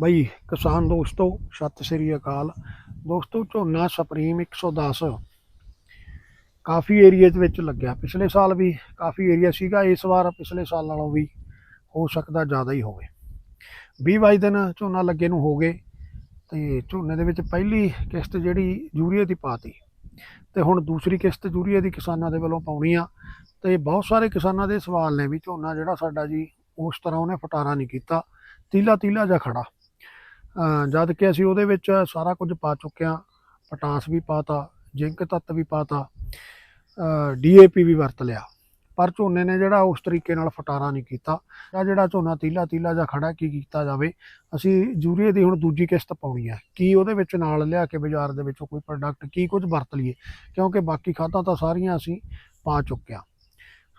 ਬਈ ਕਿਸਾਨ ਦੋਸਤੋ, ਸਤਿ ਸ੍ਰੀ ਅਕਾਲ। ਦੋਸਤੋ, ਝੋਨਾ ਸੁਪਰੀਮ 110 ਕਾਫੀ ਏਰੀਆ ਦੇ ਵਿੱਚ ਲੱਗਿਆ। ਪਿਛਲੇ ਸਾਲ ਵੀ ਕਾਫੀ ਏਰੀਆ ਸੀਗਾ। ਇਸ ਵਾਰ ਪਿਛਲੇ ਸਾਲ ਨਾਲੋਂ ਵੀ ਹੋ ਸਕਦਾ ਜ਼ਿਆਦਾ ਹੀ ਹੋਵੇ। 20 22 ਦਿਨ ਝੋਨਾ ਲੱਗੇ ਨੂੰ ਹੋ ਗਏ ਤੇ ਝੋਨੇ ਦੇ ਵਿੱਚ ਪਹਿਲੀ ਕਿਸ਼ਤ ਜਿਹੜੀ ਯੂਰੀਆ ਦੀ ਪਾਤੀ। ਤੇ ਹੁਣ ਦੂਸਰੀ ਕਿਸ਼ਤ ਯੂਰੀਆ ਦੀ ਕਿਸਾਨਾਂ ਦੇ ਵੱਲੋਂ ਪਾਉਣੀ ਆ। ਤੇ ਬਹੁਤ ਸਾਰੇ ਕਿਸਾਨਾਂ ਦੇ ਸਵਾਲ ਨੇ ਵੀ ਝੋਨਾ ਜਿਹੜਾ ਸਾਡਾ ਜੀ, ਉਸ ਤਰ੍ਹਾਂ ਉਹਨੇ ਫਟਾਰਾ ਨਹੀਂ ਕੀਤਾ। ਤੀਲਾ ਤੀਲਾ ਜਿਹਾ ਖੜਾ। ਜਦ ਕਿ ਅਸੀਂ ਉਹਦੇ ਵਿੱਚ ਸਾਰਾ ਕੁਝ ਪਾ ਚੁੱਕੇ ਹਾਂ, ਪਟਾਸ ਵੀ ਪਾਤਾ, ਜ਼ਿੰਕ ਤੱਤ ਵੀ ਪਾਤਾ ਡੀਏਪੀ ਵੀ ਵਰਤ ਲਿਆ। ਪਰ ਝੋਨੇ ਨੇ ਜਿਹੜਾ ਉਸ ਤਰੀਕੇ ਨਾਲ ਫਟਾਰਾ ਨਹੀਂ ਕੀਤਾ, ਜਾਂ ਜਿਹੜਾ ਝੋਨਾ ਤੀਲਾ ਤੀਲਾ ਜਾਂ ਖੜਾ ਕੀ ਕੀਤਾ ਜਾਵੇ, ਅਸੀਂ ਯੂਰੀਏ ਦੀ ਹੁਣ ਦੂਜੀ ਕਿਸ਼ਤ ਪਾਉਣੀ ਹੈ। ਕੀ ਉਹਦੇ ਵਿੱਚ ਨਾਲ ਲਿਆ ਕੇ ਬਾਜ਼ਾਰ ਦੇ ਵਿੱਚੋਂ ਕੋਈ ਪ੍ਰੋਡਕਟ ਕੀ ਕੁਝ ਵਰਤ ਲਈਏ? ਕਿਉਂਕਿ ਬਾਕੀ ਖਾਦਾਂ ਤਾਂ ਸਾਰੀਆਂ ਅਸੀਂ ਪਾ ਚੁੱਕੇ ਹਾਂ।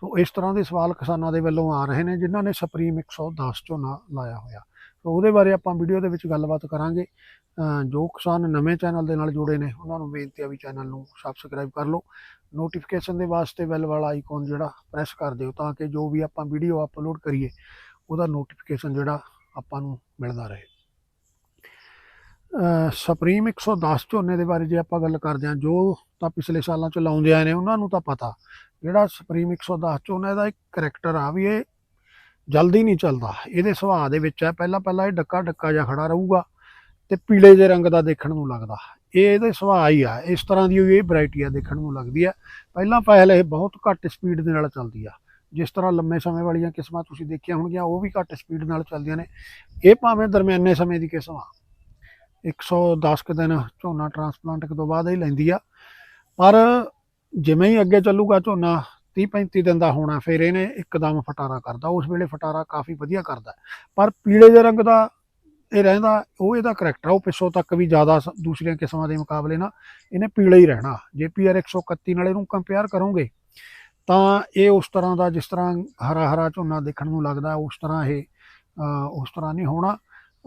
ਸੋ ਇਸ ਤਰ੍ਹਾਂ ਦੇ ਸਵਾਲ ਕਿਸਾਨਾਂ ਦੇ ਵੱਲੋਂ ਆ ਰਹੇ ਨੇ, ਜਿਨ੍ਹਾਂ ਨੇ ਸੁਪਰੀਮ 110 ਝੋਨਾ ਲਾਇਆ ਹੋਇਆ। ਸੋ ਉਹਦੇ ਬਾਰੇ ਆਪਾਂ ਵੀਡੀਓ ਦੇ ਵਿੱਚ ਗੱਲਬਾਤ ਕਰਾਂਗੇ। ਜੋ ਕਿਸਾਨ ਨਵੇਂ ਚੈਨਲ ਦੇ ਨਾਲ ਜੁੜੇ ਨੇ, ਉਹਨਾਂ ਨੂੰ ਬੇਨਤੀ ਆ ਵੀ ਚੈਨਲ ਨੂੰ ਸਬਸਕ੍ਰਾਈਬ ਕਰ ਲਓ। ਨੋਟੀਫਿਕੇਸ਼ਨ ਦੇ ਵਾਸਤੇ ਬੈਲ ਵਾਲਾ ਆਈਕਨ ਜਿਹੜਾ ਪ੍ਰੈਸ ਕਰ ਦਿਓ ਤਾਂ ਕਿ ਜੋ ਵੀ ਆਪਾਂ ਵੀਡੀਓ ਅਪਲੋਡ ਕਰੀਏ, ਉਹਦਾ ਨੋਟੀਫਿਕੇਸ਼ਨ ਜਿਹੜਾ ਆਪਾਂ ਨੂੰ ਮਿਲਦਾ ਰਹੇ। ਅਹ ਸੁਪਰੀਮ 110 ਝੋਨੇ ਦੇ ਬਾਰੇ ਜੇ ਆਪਾਂ ਗੱਲ ਕਰਦੇ ਹਾਂ, ਜੋ ਤਾਂ ਪਿਛਲੇ ਸਾਲਾਂ ਚ ਲਾਉਂਦੇ ਆਏ ਨੇ, ਉਹਨਾਂ ਨੂੰ ਤਾਂ ਪਤਾ। ਜਿਹੜਾ ਸੁਪਰੀਮ 110 ਝੋਨੇ ਦਾ ਇੱਕ ਕਰੈਕਟਰ ਆ ਵੀ ਇਹ ਜਲਦੀ ਨਹੀਂ ਚੱਲਦਾ। ਇਹਦੇ ਸੁਭਾਅ ਦੇ ਵਿੱਚ ਹੈ, ਪਹਿਲਾਂ ਪਹਿਲਾਂ ਇਹ ਡੱਕਾ ਡੱਕਾ ਜਿਹਾ ਖੜਾ ਰਹੂਗਾ ਤੇ ਪੀਲੇ ਜਿਹੇ ਰੰਗ ਦਾ ਦੇਖਣ ਨੂੰ ਲੱਗਦਾ। ਇਹ ਇਹਦੇ ਸੁਭਾਅ ਹੀ ਆ, ਇਸ ਤਰ੍ਹਾਂ ਦੀ ਇਹ ਵੈਰਾਈਟੀ ਆ ਦੇਖਣ ਨੂੰ ਲੱਗਦੀ ਆ ਪਹਿਲਾਂ ਪਹਿਲ ਇਹ ਬਹੁਤ ਘੱਟ ਸਪੀਡ ਦੇ ਨਾਲ ਚੱਲਦੀ ਆ। ਜਿਸ ਤਰ੍ਹਾਂ ਲੰਮੇ ਸਮੇਂ ਵਾਲੀਆਂ ਕਿਸਮਾਂ ਤੁਸੀਂ ਦੇਖੀਆਂ ਹੋਣਗੀਆਂ, ਉਹ ਵੀ ਘੱਟ ਸਪੀਡ ਨਾਲ ਚੱਲਦੀਆਂ ਨੇ। ਇਹ ਭਾਵੇਂ ਦਰਮਿਆਨੇ ਸਮੇਂ ਦੀ ਕਿਸਮ ਆ। 110 ਕੁ ਦਿਨ ਝੋਨਾ ਟਰਾਂਸਪਲਾਂਟ ਤੋਂ ਬਾਅਦ ਹੀ ਲੈਂਦੀ ਆ। ਪਰ ਜਿਵੇਂ ਹੀ ਅੱਗੇ ਚੱਲੂਗਾ ਝੋਨਾ 30 35 ਦਿਨ ਦਾ ਹੋਣਾ, ਫਿਰ ਇਹਨੇ ਇੱਕਦਮ ਫਟਾਰਾ ਕਰਦਾ ਉਸ ਵੇਲੇ ਫਟਾਰਾ ਕਾਫੀ ਵਧੀਆ ਕਰਦਾ ਪਰ ਪੀਲੇ ਦੇ ਰੰਗ ਦਾ ਇਹ ਰਹਿੰਦਾ, ਉਹ ਇਹਦਾ ਕਰੈਕਟਰ ਆ, ਉਹ ਪਿੱਛੋਂ ਤੱਕ ਵੀ ਜ਼ਿਆਦਾ ਸ- ਦੂਸਰੀਆਂ ਕਿਸਮਾਂ ਦੇ ਮੁਕਾਬਲੇ ਨਾ ਇਹਨੇ ਪੀਲਾ ਹੀ ਰਹਿਣਾ। ਜੇ ਪੀਆਰ 131 ਨਾਲ ਇਹਨੂੰ ਕੰਪੇਅਰ ਕਰੋਗੇ, ਤਾਂ ਇਹ ਉਸ ਤਰ੍ਹਾਂ ਦਾ ਜਿਸ ਤਰ੍ਹਾਂ ਹਰਾ ਹਰਾ ਝੋਨਾ ਦੇਖਣ ਨੂੰ ਲੱਗਦਾ, ਉਸ ਤਰ੍ਹਾਂ ਇਹ ਉਸ ਤਰ੍ਹਾਂ ਨਹੀਂ ਹੋਣਾ।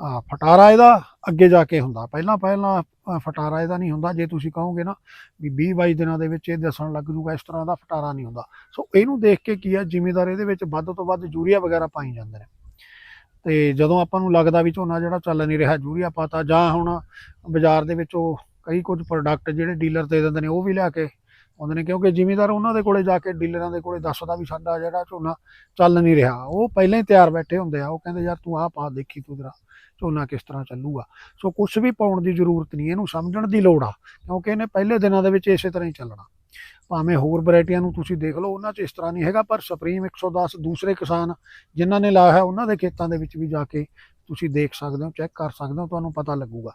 ਅ, ਫਟਾਰਾ ਇਹਦਾ ਅੱਗੇ ਜਾ ਕੇ ਹੁੰਦਾ। ਪਹਿਲਾਂ ਪਹਿਲਾਂ ਫਟਾਰਾ ਇਹਦਾ ਨਹੀਂ ਹੁੰਦਾ। ਜੇ ਤੁਸੀਂ ਕਹੋਗੇ ਨਾ ਵੀ 20 22 ਦਿਨਾਂ ਦੇ ਵਿੱਚ ਇਹ ਦੱਸਣ ਲੱਗ ਜੂਗਾ ਇਸ ਤਰ੍ਹਾਂ ਦਾ ਫਟਾਰਾ ਨਹੀਂ ਹੁੰਦਾ। ਸੋ ਇਹਨੂੰ ਦੇਖ ਕੇ ਕੀ ਆ ਜ਼ਿਮੀਦਾਰ ਇਹਦੇ ਵਿੱਚ ਵੱਧ ਤੋਂ ਵੱਧ ਯੂਰੀਆ ਵਗੈਰਾ ਪਾਈ ਜਾਂਦੇ ਨੇ। ਤੇ ਜਦੋਂ ਆਪਾਂ ਨੂੰ ਲੱਗਦਾ ਵੀ ਝੋਨਾ ਜਿਹੜਾ ਚੱਲ ਨਹੀਂ ਰਿਹਾ ਯੂਰੀਆ ਪਾਤਾ ਜਾਂ ਹੁਣ ਬਾਜ਼ਾਰ ਦੇ ਵਿੱਚ ਉਹ ਕਈ ਕੁਝ ਪ੍ਰੋਡਕਟ ਜਿਹੜੇ ਡੀਲਰ ਦੇ ਦਿੰਦੇ ਨੇ ਉਹ ਵੀ ਲਿਆ ਕੇ ਆਉਂਦੇ ਨੇ, ਕਿਉਂਕਿ ਜ਼ਿਮੀਦਾਰ ਉਹਨਾਂ ਦੇ ਕੋਲੇ ਜਾ ਕੇ, ਡੀਲਰਾਂ ਦੇ ਕੋਲੇ ਦੱਸਦਾ ਵੀ ਸਾਡਾ ਜਿਹੜਾ ਝੋਨਾ ਚੱਲ ਨਹੀਂ ਰਿਹਾ। ਉਹ ਪਹਿਲਾਂ ਹੀ ਤਿਆਰ ਬੈਠੇ ਹੁੰਦੇ ਆ, ਉਹ ਕਹਿੰਦੇ, ਯਾਰ ਤੂੰ ਆਹ ਪਾ, ਦੇਖੀ ਤੂੰ ਜਰਾ, ਝੋਨਾ ਕਿਸ ਤਰ੍ਹਾਂ ਚੱਲੂਗਾ? ਸੋ ਕੁਝ ਵੀ ਪਾਉਣ ਦੀ ਜ਼ਰੂਰਤ ਨਹੀਂ, ਇਹਨੂੰ ਸਮਝਣ ਦੀ ਲੋੜ ਆ, ਕਿਉਂਕਿ ਇਹਨੇ ਪਹਿਲੇ ਦਿਨਾਂ ਦੇ ਵਿੱਚ ਇਸੇ ਤਰ੍ਹਾਂ ਹੀ ਚੱਲਣਾ। ਭਾਵੇਂ ਹੋਰ ਵੈਰਾਈਟੀਆਂ ਨੂੰ ਤੁਸੀਂ ਦੇਖ ਲਓ, ਉਹਨਾਂ 'ਚ ਇਸ ਤਰ੍ਹਾਂ ਨਹੀਂ ਹੈਗਾ, ਪਰ ਸੁਪਰੀਮ 110 ਦੂਸਰੇ ਕਿਸਾਨ ਜਿਨ੍ਹਾਂ ਨੇ ਲਾਇਆ ਹੈ ਉਹਨਾਂ ਦੇ ਖੇਤਾਂ ਦੇ ਵਿੱਚ ਵੀ ਜਾ ਕੇ ਤੁਸੀਂ ਦੇਖ ਸਕਦੇ ਹੋ ਚੈੱਕ ਕਰ ਸਕਦੇ ਹੋ, ਤੁਹਾਨੂੰ ਪਤਾ ਲੱਗੂਗਾ।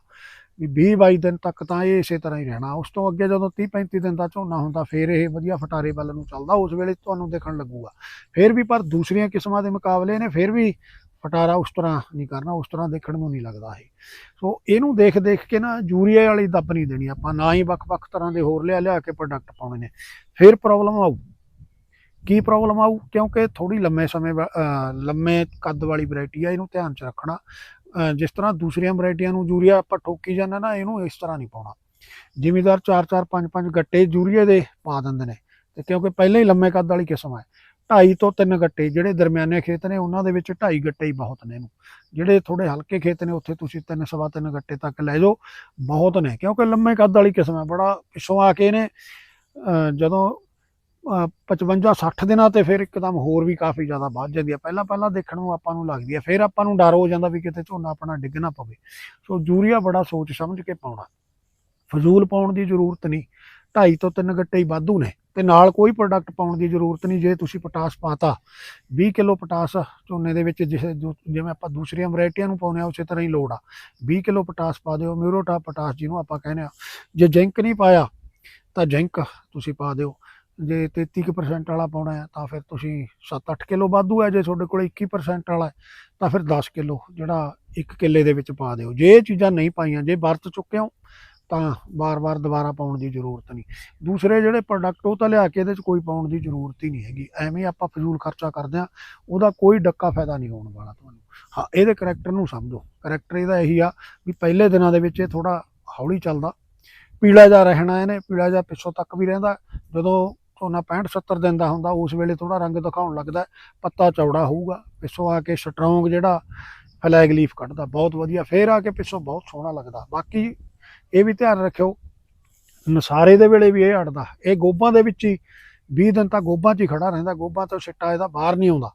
ਵੀ 20 22 ਦਿਨ ਤੱਕ ਤਾਂ ਇਹ ਇਸੇ ਤਰ੍ਹਾਂ ਹੀ ਰਹਿਣਾ। ਉਸ ਤੋਂ ਅੱਗੇ ਜਦੋਂ 30 35 ਦਿਨ ਦਾ ਝੋਨਾ ਹੁੰਦਾ, ਫਿਰ ਇਹ ਵਧੀਆ ਫਟਾਰੇ ਵੱਲ ਨੂੰ ਚੱਲਦਾ, ਉਸ ਵੇਲੇ ਤੁਹਾਨੂੰ ਦੇਖਣ ਲੱਗੂਗਾ। ਫਿਰ ਵੀ ਪਰ ਦੂਸਰੀਆਂ ਕਿਸਮਾਂ ਦੇ ਮੁਕਾਬਲੇ ਨੇ, ਫਿਰ ਵੀ ਫਟਾਰਾ ਉਸ ਤਰ੍ਹਾਂ ਨਹੀਂ ਕਰਨਾ, ਉਸ ਤਰ੍ਹਾਂ ਦੇਖਣ ਨੂੰ ਨਹੀਂ ਲੱਗਦਾ ਇਹ। ਸੋ ਇਹਨੂੰ ਦੇਖ ਦੇਖ ਕੇ ਨਾ ਯੂਰੀਆ ਵਾਲੀ ਦੱਬ ਨਹੀਂ ਦੇਣੀ ਆਪਾਂ, ਨਾ ਹੀ ਵੱਖ-ਵੱਖ ਤਰ੍ਹਾਂ ਦੇ ਹੋਰ ਲਿਆ ਲਿਆ ਕੇ ਪ੍ਰੋਡਕਟ ਪਾਉਣੇ ਨੇ। ਫਿਰ ਪ੍ਰੋਬਲਮ ਆਊ। ਕੀ ਪ੍ਰੋਬਲਮ ਆਊ? ਕਿਉਂਕਿ ਥੋੜੀ ਲੰਮੇ ਸਮੇਂ ਵਾ- ਲੰਮੇ ਕੱਦ ਵਾਲੀ ਵੈਰਾਈਟੀ ਆ, ਇਹਨੂੰ ਧਿਆਨ 'ਚ ਰੱਖਣਾ। ਜਿਸ ਤਰ੍ਹਾਂ ਦੂਸਰੀਆਂ ਵੈਰਾਈਟੀਆਂ ਨੂੰ ਯੂਰੀਆ ਆਪਾਂ ਠੋਕੀ ਜਾਂਦੇ ਨਾ, ਇਹਨੂੰ ਇਸ ਤਰ੍ਹਾਂ ਨਹੀਂ ਪਾਉਣਾ। ਜ਼ਿਮੀਦਾਰ 4-4 5-5 ਗੱਟੇ ਯੂਰੀਆ ਦੇ ਪਾ ਦਿੰਦੇ ਨੇ। ਤੇ ਕਿਉਂਕਿ ਪਹਿਲਾਂ ਹੀ ਲੰਮੇ ਕੱਦ ਵਾਲੀ ਕਿਸਮ ਹੈ ਢਾਈ ਤੋਂ ਤਿੰਨ ਗੱਟੇ, ਜਿਹੜੇ ਦਰਮਿਆਨੇ ਖੇਤ ਨੇ, ਉਹਨਾਂ ਦੇ ਵਿੱਚ ਢਾਈ ਗੱਟੇ ਹੀ ਬਹੁਤ ਨੇ ਇਹਨੂੰ। ਜਿਹੜੇ ਥੋੜੇ ਹਲਕੇ ਖੇਤ ਨੇ, ਉੱਥੇ ਤੁਸੀਂ ਤਿੰਨ, ਸਵਾ ਤਿੰਨ ਗੱਟੇ ਤੱਕ ਲੈ ਜਾਓ। ਬਹੁਤ ਨੇ, ਕਿਉਂਕਿ ਲੰਮੇ ਕੱਦ ਵਾਲੀ ਕਿਸਮ ਹੈ ਬੜਾ ਪਿੱਛੋਂ ਆ ਕੇ ਇਹਨੇ ਜਦੋਂ 55 60 ਦਿਨਾਂ ਤੇ ਫਿਰ ਇੱਕਦਮ ਹੋਰ ਵੀ ਕਾਫੀ ਜ਼ਿਆਦਾ ਵੱਧ ਜਾਂਦੀ ਹੈ ਪਹਿਲਾਂ ਪਹਿਲਾਂ ਦੇਖਣ ਨੂੰ ਆਪਾਂ ਨੂੰ ਲੱਗਦੀ ਹੈ ਫਿਰ ਆਪਾਂ ਨੂੰ ਡਰ ਹੋ ਜਾਂਦਾ ਵੀ ਕਿਤੇ ਝੋਨਾ ਆਪਣਾ ਡਿੱਗ ਨਾ ਪਵੇ। ਸੋ ਯੂਰੀਆ ਬੜਾ ਸੋਚ ਸਮਝ ਕੇ ਪਾਉਣਾ। ਫਜ਼ੂਲ ਪਾਉਣ ਦੀ ਜ਼ਰੂਰਤ ਨਹੀਂ। ਢਾਈ ਤੋਂ ਤਿੰਨ ਗੱਟੇ ਹੀ ਵਾਧੂ ਨੇ ਤੇ ਨਾਲ ਕੋਈ ਪ੍ਰੋਡਕਟ ਪਾਉਣ ਦੀ ਜ਼ਰੂਰਤ ਨਹੀਂ, ਜੇ ਤੁਸੀਂ ਪੋਟਾਸ ਪਾਤਾ। 20 ਕਿਲੋ ਪੋਟਾਸ ਝੋਨੇ ਦੇ ਵਿੱਚ ਜਿਸ ਜੋ- ਜਿਵੇਂ ਆਪਾਂ ਦੂਸਰੀਆਂ ਵੈਰਾਈਟੀਆਂ ਨੂੰ ਪਾਉਂਦੇ ਆ, ਉਸੇ ਤਰ੍ਹਾਂ ਹੀ ਲੋੜ ਆ। 20 ਕਿਲੋ ਪੋਟਾਸ ਪਾ ਦਿਓ ਮਿਊਰੋਟਾ ਪੋਟਾਸ ਜਿਹਨੂੰ ਆਪਾਂ ਕਹਿੰਦੇ ਆ। ਜੇ ਜ਼ਿੰਕ ਨਹੀਂ ਪਾਇਆ, ਤਾਂ ਜ਼ਿੰਕ ਤੁਸੀਂ ਪਾ ਦਿਓ। ਜੇ 33% ਵਾਲਾ ਪਾਉਣਾ ਹੈ, ਤਾਂ ਫਿਰ ਤੁਸੀਂ 7-8 ਕਿਲੋ ਵਾਧੂ ਹੈ, ਜੇ ਤੁਹਾਡੇ ਕੋਲ 21% ਵਾਲਾ ਹੈ, ਤਾਂ ਫਿਰ 10 ਕਿਲੋ ਜਿਹੜਾ ਇੱਕ ਕਿੱਲੇ ਦੇ ਵਿੱਚ ਪਾ ਦਿਓ। ਜੇ ਇਹ ਚੀਜ਼ਾਂ ਨਹੀਂ ਪਾਈਆਂ, ਜੇ ਵਰਤ ਚੁੱਕੇ ਹੋ, ਤਾਂ ਬਾਰ-ਬਾਰ ਦੁਬਾਰਾ ਪਾਉਣ ਦੀ ਜ਼ਰੂਰਤ ਨਹੀਂ। ਦੂਸਰੇ ਜਿਹੜੇ ਪ੍ਰੋਡਕਟ ਉਹ ਤਾਂ ਲਿਆ ਕੇ ਇਹਦੇ 'ਚ ਕੋਈ ਪਾਉਣ ਦੀ ਜ਼ਰੂਰਤ ਹੀ ਨਹੀਂ ਹੈਗੀ। ਐਵੇਂ ਆਪਾਂ ਫਜ਼ੂਲ ਖਰਚਾ ਕਰਦੇ ਆ ਉਹਦਾ ਕੋਈ ਡੱਕਾ ਫਾਇਦਾ ਨਹੀਂ ਹੋਣ ਵਾਲਾ ਤੁਹਾਨੂੰ। ਹਾਂ, ਇਹਦੇ ਕਰੈਕਟਰ ਨੂੰ ਸਮਝੋ। ਕਰੈਕਟਰ ਇਹਦਾ ਇਹੀ ਆ ਵੀ ਪਹਿਲੇ ਦਿਨਾਂ ਦੇ ਵਿੱਚ ਇਹ ਥੋੜਾ ਹੌਲੀ ਚੱਲਦਾ। ਪੀਲਾ ਜਿਹਾ ਰਹਿਣਾ ਇਹਨੇ, ਪੀਲਾ ਜਿਹਾ ਪਿੱਛੋਂ ਤੱਕ ਵੀ ਰਹਿੰਦਾ। ਜਦੋਂ ਝੋਨਾ 65 70 ਦਿਨ ਦਾ ਹੁੰਦਾ, ਉਸ ਵੇਲੇ ਥੋੜਾ ਰੰਗ ਦਿਖਾਉਣ ਲੱਗਦਾ, ਪੱਤਾ ਚੌੜਾ ਹੋਊਗਾ, ਪਿੱਛੋਂ ਆ ਕੇ ਸਟਰੋਂਗ ਜਿਹੜਾ ਫਲੈਗ ਲੀਫ ਕੱਢਦਾ, ਬਹੁਤ ਵਧੀਆ, ਫੇਰ ਆ ਕੇ ਪਿੱਛੋਂ ਬਹੁਤ ਸੋਹਣਾ ਲੱਗਦਾ। ਬਾਕੀ ਇਹ ਵੀ ਧਿਆਨ ਰੱਖਿਓ, ਨਸਾਰੇ ਦੇ ਵੇਲੇ ਵੀ ਇਹ ਅੜਦਾ, ਇਹ ਗੋਬਾਂ ਦੇ ਵਿੱਚ ਹੀ 20 ਦਿਨ ਤੱਕ ਗੋਬਾਂ 'ਚ ਹੀ ਖੜਾ ਰਹਿੰਦਾ, ਗੋਬਾਂ ਤੋਂ ਸਿੱਟਾ ਇਹਦਾ ਬਾਹਰ ਨਹੀਂ ਆਉਂਦਾ।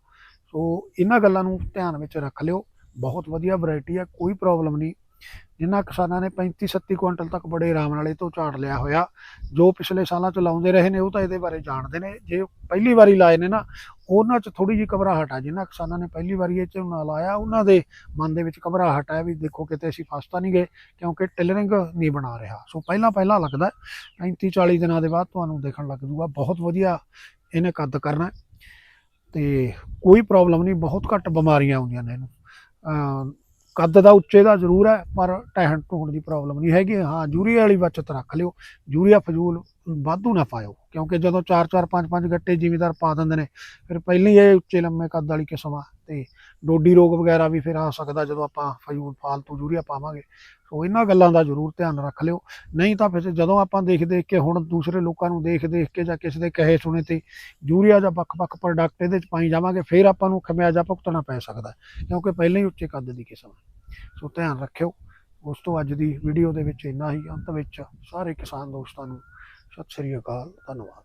ਸੋ ਇਹਨਾਂ ਗੱਲਾਂ ਨੂੰ ਧਿਆਨ ਵਿੱਚ ਰੱਖ ਲਿਓ, ਬਹੁਤ ਵਧੀਆ ਵੈਰਾਈਟੀ ਹੈ ਕੋਈ ਪ੍ਰੋਬਲਮ ਨਹੀਂ। ਜਿਨ੍ਹਾਂ ਕਿਸਾਨਾਂ ਨੇ 35 37 ਕੁਇੰਟਲ ਤੱਕ ਬੜੇ ਆਰਾਮ ਨਾਲ ਇਹ ਤੋਂ ਝਾੜ ਲਿਆ ਹੋਇਆ, ਜੋ ਪਿਛਲੇ ਸਾਲਾਂ ਚ ਲਾਉਂਦੇ ਰਹੇ ਨੇ, ਉਹ ਤਾਂ ਇਹਦੇ ਬਾਰੇ ਜਾਣਦੇ ਨੇ। ਜੇ ਪਹਿਲੀ ਵਾਰੀ ਲਾਏ ਨੇ ਨਾ, ਉਹਨਾਂ ਚ ਥੋੜੀ ਜਿਹੀ ਘਬਰਾਹਟ ਆ ਜਿਨ੍ਹਾਂ ਕਿਸਾਨਾਂ ਨੇ ਪਹਿਲੀ ਵਾਰੀ ਇਹ ਝੋਨਾ ਲਾਇਆ, ਉਹਨਾਂ ਦੇ ਮਨ ਦੇ ਵਿੱਚ ਘਬਰਾਹਟ ਹੈ ਵੀ ਦੇਖੋ ਕਿਤੇ ਅਸੀਂ ਫਸ ਤਾਂ ਨਹੀਂ ਗਏ, ਕਿਉਂਕਿ ਟਿਲਰਿੰਗ ਨਹੀਂ ਬਣਾ ਰਿਹਾ। ਸੋ ਪਹਿਲਾਂ ਪਹਿਲਾਂ ਲੱਗਦਾ 35 40 ਦਿਨਾਂ ਦੇ ਬਾਅਦ ਤੁਹਾਨੂੰ ਦੇਖਣ ਲੱਗ ਜੂਗਾ ਬਹੁਤ ਵਧੀਆ ਇਹਨੇ ਕੱਦ ਕਰਨਾ। ਹੈ ਤੇ ਕੋਈ ਪ੍ਰੋਬਲਮ ਨਹੀਂ, ਬਹੁਤ ਘੱਟ ਬਿਮਾਰੀਆਂ ਆਉਂਦੀਆਂ ਨੇ ਇਹਨੂੰ। ਕੱਦ ਦਾ ਉੱਚੇ ਦਾ ਜ਼ਰੂਰ ਹੈ, ਪਰ ਟਹਿਣ ਟੂਣ ਦੀ ਪ੍ਰੋਬਲਮ ਨਹੀਂ ਹੈਗੀ। ਹਾਂ ਯੂਰੀਆ ਵਾਲੀ ਬਚਤ ਰੱਖ ਲਿਓ। ਯੂਰੀਆ ਫਜ਼ੂਲ ਵਾਧੂ ਨਾ ਪਾਇਓ, ਕਿਉਂਕਿ ਜਦੋਂ 4-4 5-5 ਗੱਟੇ ਜ਼ਿਮੀਦਾਰ ਪਾ ਦਿੰਦੇ ਨੇ, ਫਿਰ ਪਹਿਲਾਂ ਹੀ ਇਹ ਉੱਚੇ ਲੰਮੇ ਕੱਦ ਵਾਲੀ ਕਿਸਮ ਆ, ਤੇ ਡੋਡੀ ਰੋਗ ਵਗੈਰਾ ਵੀ ਫਿਰ ਆ ਸਕਦਾ ਜਦੋਂ ਆਪਾਂ ਫਜ਼ੂਲ, ਫਾਲਤੂ ਯੂਰੀਆ ਪਾਵਾਂਗੇ। ਸੋ ਇਹਨਾਂ ਗੱਲਾਂ ਦਾ ਜ਼ਰੂਰ ਧਿਆਨ ਰੱਖ ਲਿਓ। ਨਹੀਂ ਤਾਂ ਫਿਰ ਜਦੋਂ ਆਪਾਂ ਦੇਖ ਦੇਖ ਕੇ ਹੁਣ ਦੂਸਰੇ ਲੋਕਾਂ ਨੂੰ ਦੇਖ ਦੇਖ ਕੇ ਜਾਂ ਕਿਸੇ ਦੇ ਕਹੇ ਸੁਣੇ ਤੇ ਯੂਰੀਆ ਜਾਂ ਵੱਖ-ਵੱਖ ਪ੍ਰੋਡਕਟ ਇਹਦੇ ਚ ਪਾਈ ਜਾਵਾਂਗੇ, ਫਿਰ ਆਪਾਂ ਨੂੰ ਖਮਿਆਜਾ ਭੁਗਤਣਾ ਪੈ ਸਕਦਾ, ਕਿਉਂਕਿ ਪਹਿਲਾਂ ਹੀ ਉੱਚੇ ਕੱਦ ਦੀ ਕਿਸਮ ਹੈ ਸੋ ਧਿਆਨ ਰੱਖਿਓ। ਉਸ ਤੋਂ ਅੱਜ ਦੀ ਵੀਡੀਓ ਦੇ ਵਿੱਚ ਇੰਨਾ ਹੀ। ਅੰਤ ਵਿੱਚ ਸਾਰੇ ਕਿਸਾਨ ਦੋਸਤਾਂ ਨੂੰ ਸਤਿ ਸ੍ਰੀ ਅਕਾਲ। ਧੰਨਵਾਦ।